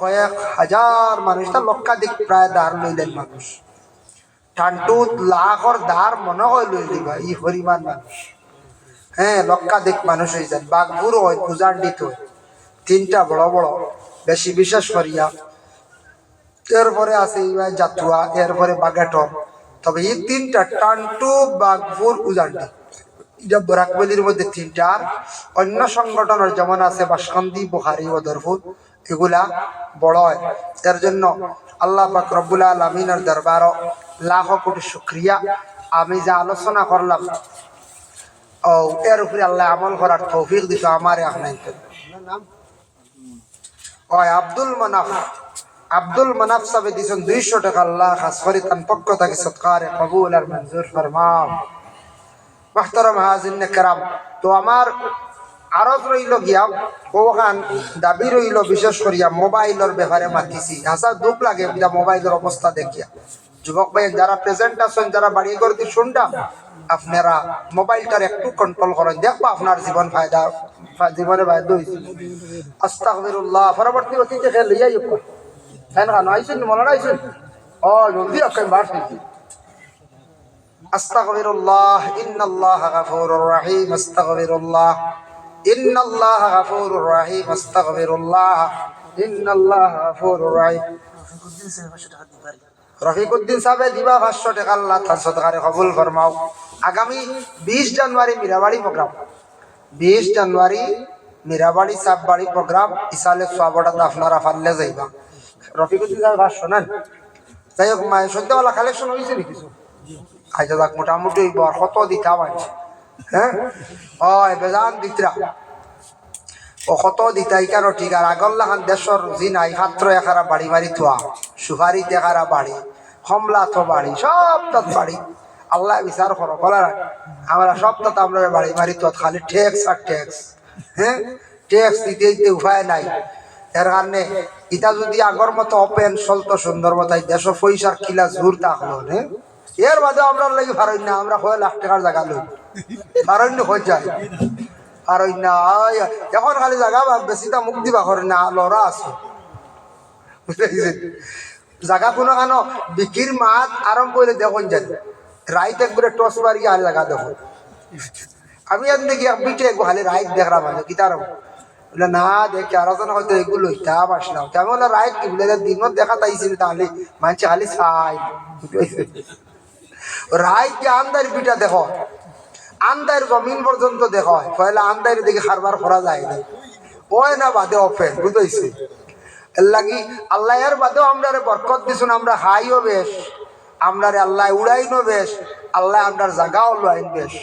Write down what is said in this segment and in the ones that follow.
কয়েক হাজার মানুষ তা লক্ষাধিক প্রায় দাঁড় লইলেন মানুষ। টানটুত লাখর ধার মনে হয় লই দিবা ই হরিমান মানুষ। হ্যাঁ লক্ষাধিক মানুষ হয়ে যান বাঘপুর হয় পূজান্ডিত হয়। তিনটা বড় বড় বেশি বিশেষ করিয়া এরপরে আছে এইবার জাতুয়া এরপরে বাগেটর তবে এই তিনটা টান্টু বাঘপুর উজান্ডি এটা বরাকবলির মধ্যে তিনটা অন্য সংগঠনের যেমন আছে বাসকান্দি বুহারি বদরপুর এগুলা বড় হয়। এর জন্য আল্লাহ পাক রব্বুল আলমিনের দরবার লাখ কোটি শুক্রিয়া। আমি যা আলোচনা করলাম, ও, এর উপরে আল্লাহ আমল করার তৌফিক দিত আমার ওই আব্দুল মানাফ। আব্দুল মানাফ সাহেব দিছেন দুইশো টাকা আল্লাহ খাস করে তান পক্ষ থেকে সৎকারে কবুল আর মঞ্জুর হাজিন কেরাম, তো আমার আরত রইল গিয়া, বৌহান দাবি রইল বিশেষ করিয়া মোবাইলের ব্যাপারে মাতিছি। হাসা দুঃখ লাগে মোবাইলের অবস্থা দেখিয়া। যুবক ভাই যারা প্রেজেন্ট আছেন যারা বাড়ি করতে শুনলাম আপনারা মোবাইলটার একটু কন্ট্রোল করেন। দেখব আপনার জীবন ফায়দা জীবনে ফায়দা হয়েছে আস্তাকবিরুল্লাহ পরবর্তী অতীতে খেয়ে লইয়াই ফ্যান খান আইসেন মনে আইসেন ও, জলদি আপনি বার আস্তাকবিরুল্লাহ ইন্নাল্লাহ রাহিম আস্তাকবিরুল্লাহ রফিকুদ্দিন সাহেব দিবা পাঁচশো টাকা, আল্লাহ তার সৎকারে কবুল ফরমাও। আগামী বিশ জানুয়ারি মিরাবাড়ি প্রোগ্রাম। বিশ জানুয়ারি মিরাবাড়ি সাপবাড়ি প্রোগ্রাম ইসালে সোয়াবটাতে আপনারা ফাললে যাইবা। রফিকুদ্দিন সাহেব, পাঁচশো নেন। যাই হোক সন্ধ্যাবেলা কালেকশন হয়েছে নাকি কিছু? আচ্ছা, আজ মোটামুটি কত দিতে আমার হ্যাঁ? হয় তো তো খালি হ্যাঁ উপায় নাই। ইটা যদি আগর মতো অপেন চলতো সুন্দর মতো দেশ পয়সার কিলা জোর থাকল হ্যাঁ এর বাদে আমরা লাগি ভারই না আমরা কয় লাখ টাকার জায়গা লই ভারণ্য হয়ে যায়। ভারই না আয়, এখন খালি জায়গা বেশি তা মুখ দিবা করে না লড়া আছে। জায়গা কোনো কেন বিকির মাত আরম্ভ করলে দেখুন যান। রাইত একবারে টস মারি আর জায়গা দেখুন। আমি আর দেখি বিটে খালি রাইত দেখলাম মানে কি তার বলে না দেখি আর হয়তো এগুলো লইতাম আসলাম তেমন বলে রাইত কি বলে দিনত দেখা তাইছিল তাহলে মানছে খালি চাই। রাইত আমদারি পিঠা দেখো আন্দার জমিন পর্যন্ত দেখো পয়লা আন্দারি দেখে খারবার করা যায় না ওই না বাদে অফেন বুঝতেছি লাগি আল্লাহ এর বাদেও আমরা বরকত দিছুন, আমরা হাইও বেশ আমরা রে আল্লাহ উড়াইনও বেশ, আল্লাহ আমরার জাগাও লাইন বেশ।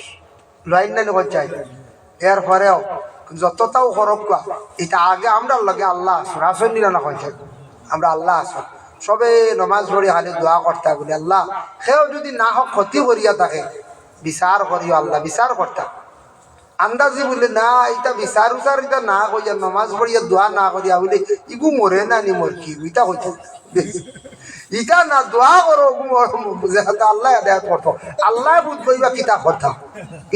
লাইন নাই নকল চাই? এর পরেও যতটাও খরক এটা আগে আমরা লগে আল্লাহ আসুন। আসুন নিরা না কইছে আমরা আল্লাহ আসুন। সবে নমাজ পড়ি, খালি দোয়া করতা বলি, আল্লাহ, সেও যদি না হোক ক্ষতি করিয়া থাকে বিচার করিও আল্লাহ বিচার করতাম আন্দাজি বলে, না এটা বিচার উচার এটা না কইয়া, নমাজ পড়িয়া দোয়া না করিয়া বলে, ইগু মরে না নি মর কি ইটা কইছে। ইটা না দোয়া করো আল্লাহ আদায় করতো। আল্লাহ বুধ কইবা কিতা কথা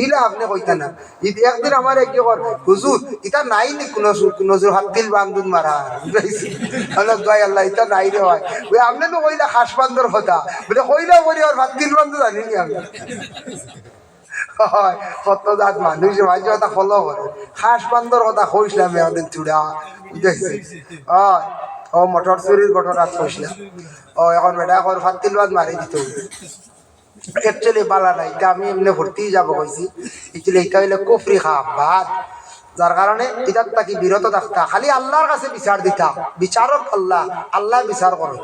ইলা আপনি কইতা না। ইদ একদিন আমার কি কর হুজুর ইটা নাই নি কোন নজর হাত দিল বান্ধুন মারা আল্লাহ দোয়াই আল্লাহ, ইটা নাই রে হয়। ওই আপনি তো কইলা খাস বান্ধর কথা বলে কইলা করি আর ভাত দিল বান্ধব জানি নি আমি। হয় কত জাত মানুষ মাঝে কথা ফলো করে খাস বান্দর কথা কইছিলাম আমাদের চূড়া বুঝেছি হয়। ও মটর চুরির ঘটনা কইছিলাম ও এখন বেটা এখন ফাতিল বাদ মারি দিত একচুয়ালি বালা নাই এটা আমি এমনি ভর্তি যাব কইছি একচুয়ালি এটা হইলে কুফরি খাম ভাত যার কারণে এটার তাকে বিরত থাকতা। খালি আল্লাহর কাছে বিচার দিতা বিচারক আল্লাহ আল্লাহ বিচার করে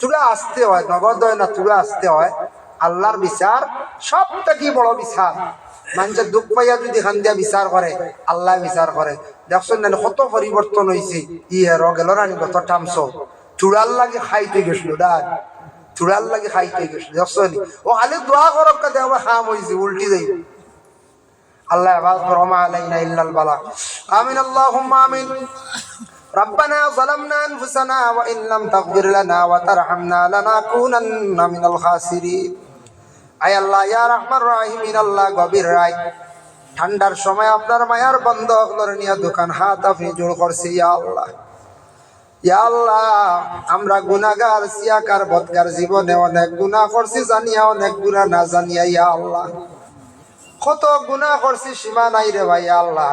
চূড়া আসতে হয় নগদ হয় না চূড়া আসতে হয়। আল্লাহর বিচার সব থেকে বড় বিচার মানুষের দুঃখ পাইয়া যদি খান দিয়া বিচার করে আল্লাহ বিচার করে দেখছেন না কত পরিবর্তন হয়েছে ই হের গেল রানি কত টামস চূড়ার লাগে খাইতে গেছিল ডান চূড়ার লাগে খাইতে গেছিল দেখছেন ও খালি দোয়া করক কাতে আমার খাম হয়েছে উল্টি যাই আল্লাহ আবাদ রহমা আলাইনা ইল্লাল বালা আমিন আল্লাহুম্মা আমিন ربنا ظلمنا أنفسنا وإن لم تغفر لنا وترحمنا لنكونن من الخاسرين আয় আল্লাহ, ইয়া রহমান রাহিমিন, আল্লাহ গভীর রায়। ঠান্ডার সময় আপনার মায়ার বন্ধ নিয়ে দোকান হাত আপনি জোর করছে, ইয়া আল্লাহ। ইয়া আল্লাহ, আমরা গুনাগার সিয়াকার বদকার জীবনে অনেক গুনাহ করছি, জানিয়া অনেক গুনাহ না জানিয়া, ইয়া আল্লাহ। কত গুনাহ করছি, সীমা নাই রে ভাই আল্লাহ।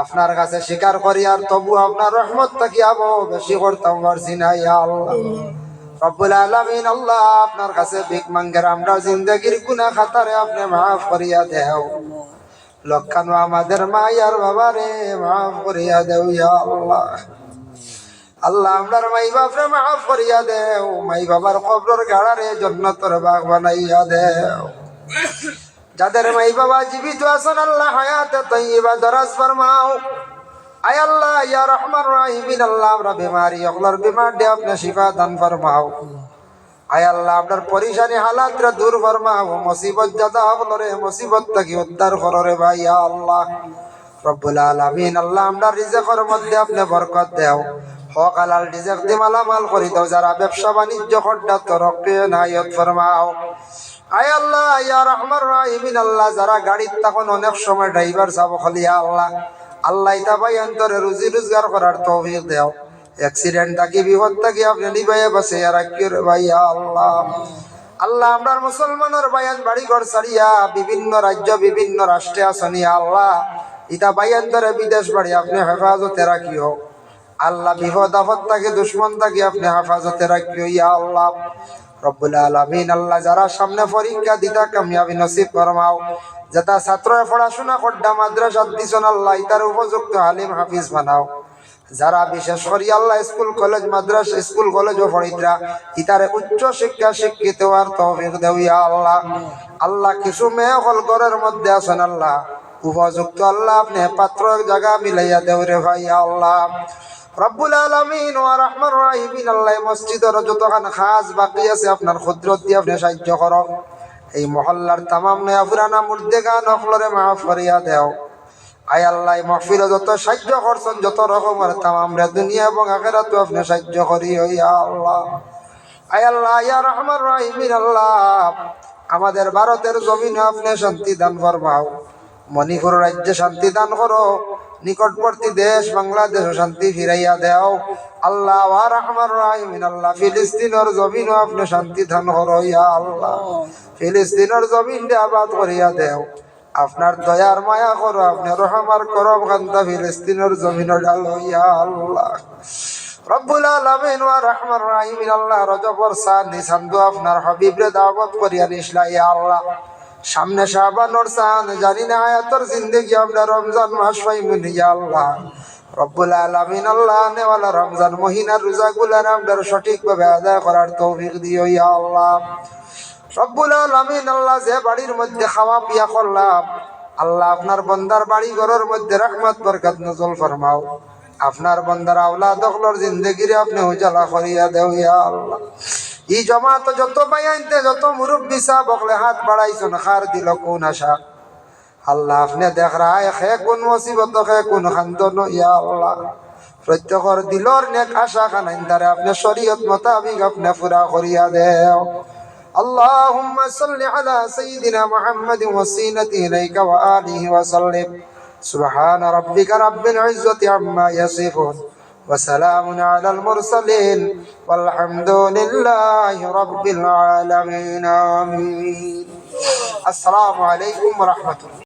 আপনার কাছে স্বীকার করি আর তবু আপনার রহমত থাকি আবো বেশি করতাম, পারছি না, ইয়া আল্লাহ। রব্বুল আলামিন, আল্লাহ আপনার কাছে ভিক মাঙ্গের, আমরা জিন্দগির গুনাহ খাতারে আপনি মাফ করিয়া দেও। লক্ষানো আমাদের মায়ার বাবারে মাফ করিয়া দেও ইয়া আল্লাহ। আল্লাহ আমরার মাই বাপরে মাফ করিয়া দেও। মাই বাবার কবর গাড়ারে জন্নতর বাগ বানাইয়া দেও। যাদের মাই বাবা জীবিত আছেন, আল্লাহ হায়াতে তৈবা দরাজ ফরমাও। আয় আল্লাহ, ইয়া রহমান রাহিমিন, আল্লাহ আমরা বিমারি, অগলার বিমার দে আপনি শিফা দান ফরমাও। আয় আল্লাহ, আপনার পরিশানি হালাত রে দূর ফরমাও। মুসিবত জাদা হবলরে মুসিবত থেকে উদ্ধার কররে ভাই আল্লাহ। রব্বুল আলামিন, আল্লাহ আমরা রিজেকের মধ্যে আপনি বরকত দেও। হক, হালাল রিজেক দি মালামাল করি দাও, যারা ব্যবসা বাণিজ্য করডা তরক্কি নাইয়ত ফরমাও। আয় আল্লাহ, ইয়া রহমান রাহিমিন, আল্লাহ, যারা গাড়ির তখন অনেক সময় ড্রাইভার যাব খালি আল্লাহ। আল্লাহ ইতা ভাই অন্তরে রুজি রোজগার করার তৌফিক দেও। অ্যাক্সিডেন্ট থাকি, বিপদ থাকি, আপনি নিবাইয়া বাসে আর কি ভাই আল্লাহ। আল্লাহ, আমরার মুসলমানের বায়ান বাড়ি ঘর সারিয়া বিভিন্ন রাজ্য, বিভিন্ন রাষ্ট্রে আসনি আল্লাহ। ইতা বায়ান ধরে বিদেশ বাড়ি, আপনি হেফাজতে রাখিও। আল্লাহ, বিপদ আপদ থাকে, দুশ্মন থাকে, আপনি হেফাজতে রাখিও ইয়া আল্লাহ। রব্বুল আলামিন, আল্লাহ যারা সামনে পরীক্ষা দিতা কামিয়াবি নসিব ফরমাও। যেটা ছাত্র পড়াশোনা করডা মাদ্রাসা দিছন আল্লাহ ইতার উপযুক্ত আলিম হাফিজ বানাও। যারা বিশেষ করি আল্লাহ স্কুল, কলেজ, মাদ্রাসা, স্কুল, কলেজ ও পড়িতরা ইতারে উচ্চ শিক্ষা শিক্ষিত আর তৌফিক দেও ইয়া আল্লাহ। আল্লাহ কিছু মেয়ে হল ঘরের মধ্যে আছেন আল্লাহ। উপযুক্ত আল্লাহ আপনি পাত্র জায়গা মিলাইয়া দেও রে ভাই ইয়া আল্লাহ। রব্বুল আলামিন ওয়া রহমান রাহিমিন, আল্লাহ মসজিদের যতখান খাস বাকি আছে, আপনার ক্ষুদ্রত দিয়ে আপনি সাহায্য করো। এই মহল্লার তামাম নয়া পুরানা মুর্দে গান অকলরে মাফ করিয়া দেও। আয় আল্লাহ মহফিল যত সাহায্য করছেন, যত রকমের তামাম রে দুনিয়া এবং আখেরাত আপনি সাহায্য করি ইয়া আল্লাহ। আয় আল্লাহ, ইয়া রহমান রাহিমিন, আল্লাহ, আমাদের ভারতের জমিনে আপনি শান্তি দান ফরমাও। মণিপুর রাজ্যে শান্তি দান করো। নিকটবর্তী দেশ বাংলাদেশ শান্তি ফিরাইয়া দেও। আল্লাহ ওয়া রহমান রাহিমিন আল্লাহ, ফিলিস্তিনের জমিন আপনি শান্তি দান করো ইয়া আল্লাহ। ফিলিস্তিনের জমিন আবাদ করিয়া দেও। আপনার দয়ার মায়া করো, আপনি রহমার করম খান্তা ফিলিস্তিনের জমিন ডালো ইয়া আল্লাহ। রব্বুল আলামিন ওয়া রহমান রাহিমিন আল্লাহ রজবর সান নিসান্দু আপনার হাবিবরে দাওয়াত করিয়া নিসলা ইয়া আল্লাহ। সামনে শাবানোর সান জানি না আয়াতর জিন্দগি আমরা রমজান মাস পাইমুন ইয়া আল্লাহ। রব্বুল আলামিন আল্লাহ নেওয়ালা রমজান মহিনার রোজাগুলার আমরা সঠিকভাবে আদায় করার তৌফিক দিও ইয়া আল্লাহ। রব্বুল আলামিন আল্লাহ যে বাড়ির মধ্যে খাওয়া পিয়া করলাম, আল্লাহ আপনার বন্দার বাড়ি ঘরের মধ্যে রহমত বরকত নজল ফরমাও। আপনার বন্দার আওলা দখলর জিন্দগিরে আপনি উজালা করিয়া দেও ইয়া আল্লাহ। ই জমাত যত বাইনতে যত মুরব্বী সাহ বকলে হাত বাড়াইছন খার দিল কোন আশা আল্লাহ আপনি দেখ রায় খে কোন মুসিবত খে কোন খান্দন ইয়া আল্লাহ প্রত্যেকর দিলর নেক আশা খানাইন তারে আপনি শরীয়ত মোতাবিক আপনি পুরা করিয়া দেও اللهم صل على سيدنا محمد وسيلة إليك وآله وسلم سبحان ربك رب العزة عما يصفون وسلام على المرسلين والحمد لله رب العالمين. آمين. السلام عليكم ورحمة الله.